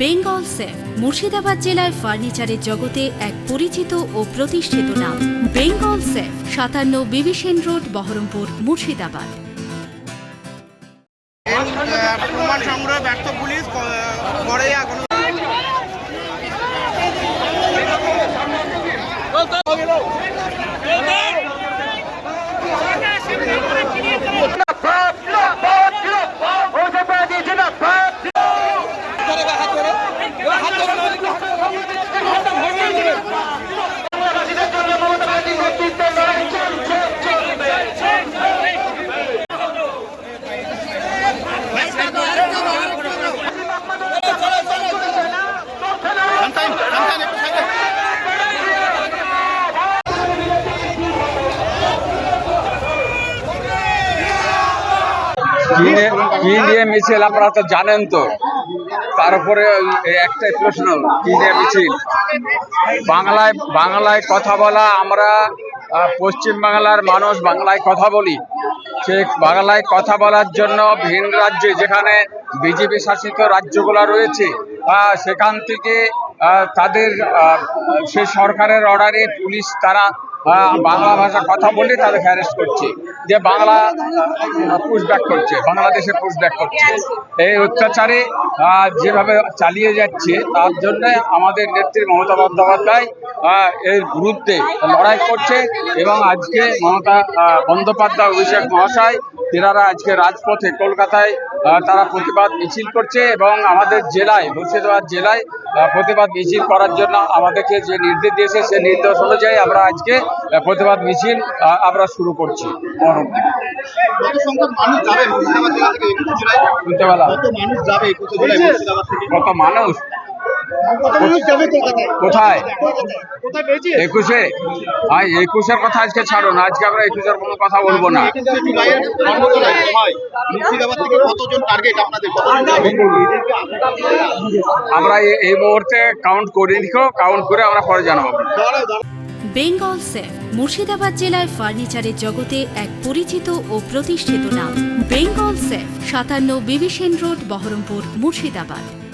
Bengal safe Murshidabad জেলায় ফার্নিচারের জগতে এক পরিচিত ও প্রতিষ্ঠিত নাম বেঙ্গল সেফ সাতান্ন বিবিসেন রোড বহরমপুর মুর্শিদাবাদ প্রমাণ সংগ্রহে ব্যর্থ পুলিশ করে কি নিয়ে মিছিল, আপনারা তো জানেন তো। তারপরে একটাই প্রশ্ন কি নিয়ে মিছিল। বাংলায় বাংলায় কথা বলা, আমরা পশ্চিম বাংলার মানুষ বাংলায় কথা বলি। সে বাংলায় কথা বলার জন্য ভিন রাজ্যে যেখানে বিজেপি শাসিত রাজ্যগুলো রয়েছে সেখান থেকে তাদের সে সরকারের অর্ডারে পুলিশ তারা বাংলা ভাষা কথা বলে তাদেরকে অ্যারেস্ট করছে। যে বাংলা পুশব্যাক করছে, বাংলাদেশে পুশব্যাক করছে। এই অত্যাচারে যেভাবে চালিয়ে যাচ্ছে, তার জন্য আমাদের নেত্রী মমতা বন্দ্যোপাধ্যায় এর বিরুদ্ধে লড়াই করছে এবং আজকে মমতা বন্দ্যোপাধ্যায়, অভিষেক মহাশয়, তেনারা আজকে রাজপথে কলকাতায় তারা প্রতিবাদ মিছিল করছে এবং আমাদের জেলায়, মুর্শিদাবাদ জেলায় প্রতিবাদ মিছিল করার জন্য আমাদেরকে যে নির্দেশ দিয়েছে সেই নির্দেশ অনুযায়ী আমরা আজকে প্রতিবাদ মিছিল আমরা শুরু করছি। কত মানুষ? কোথায়? একুশে? একুশের কথা আজকে ছাড়ো না আজকে আমরা একুশের কোনো কথা বলব না। একুশে জুলাইয়ের কর্মশালায় সভায় মুর্শিদাবাদ থেকে কতজন টার্গেট আপনাদের কতজন যাবে আমরা এই- মুহূর্তে কাউন্ট করে দিখো কাউন্ট করে আমরা পরে জানাব। বেঙ্গল সেফ মুর্শিদাবাদ জেলায় ফার্নিচারের জগতে এক পরিচিত ও প্রতিষ্ঠিত নাম। বেঙ্গল সেফ সাতান্ন বিবিসেন রোড বহরমপুর মুর্শিদাবাদ।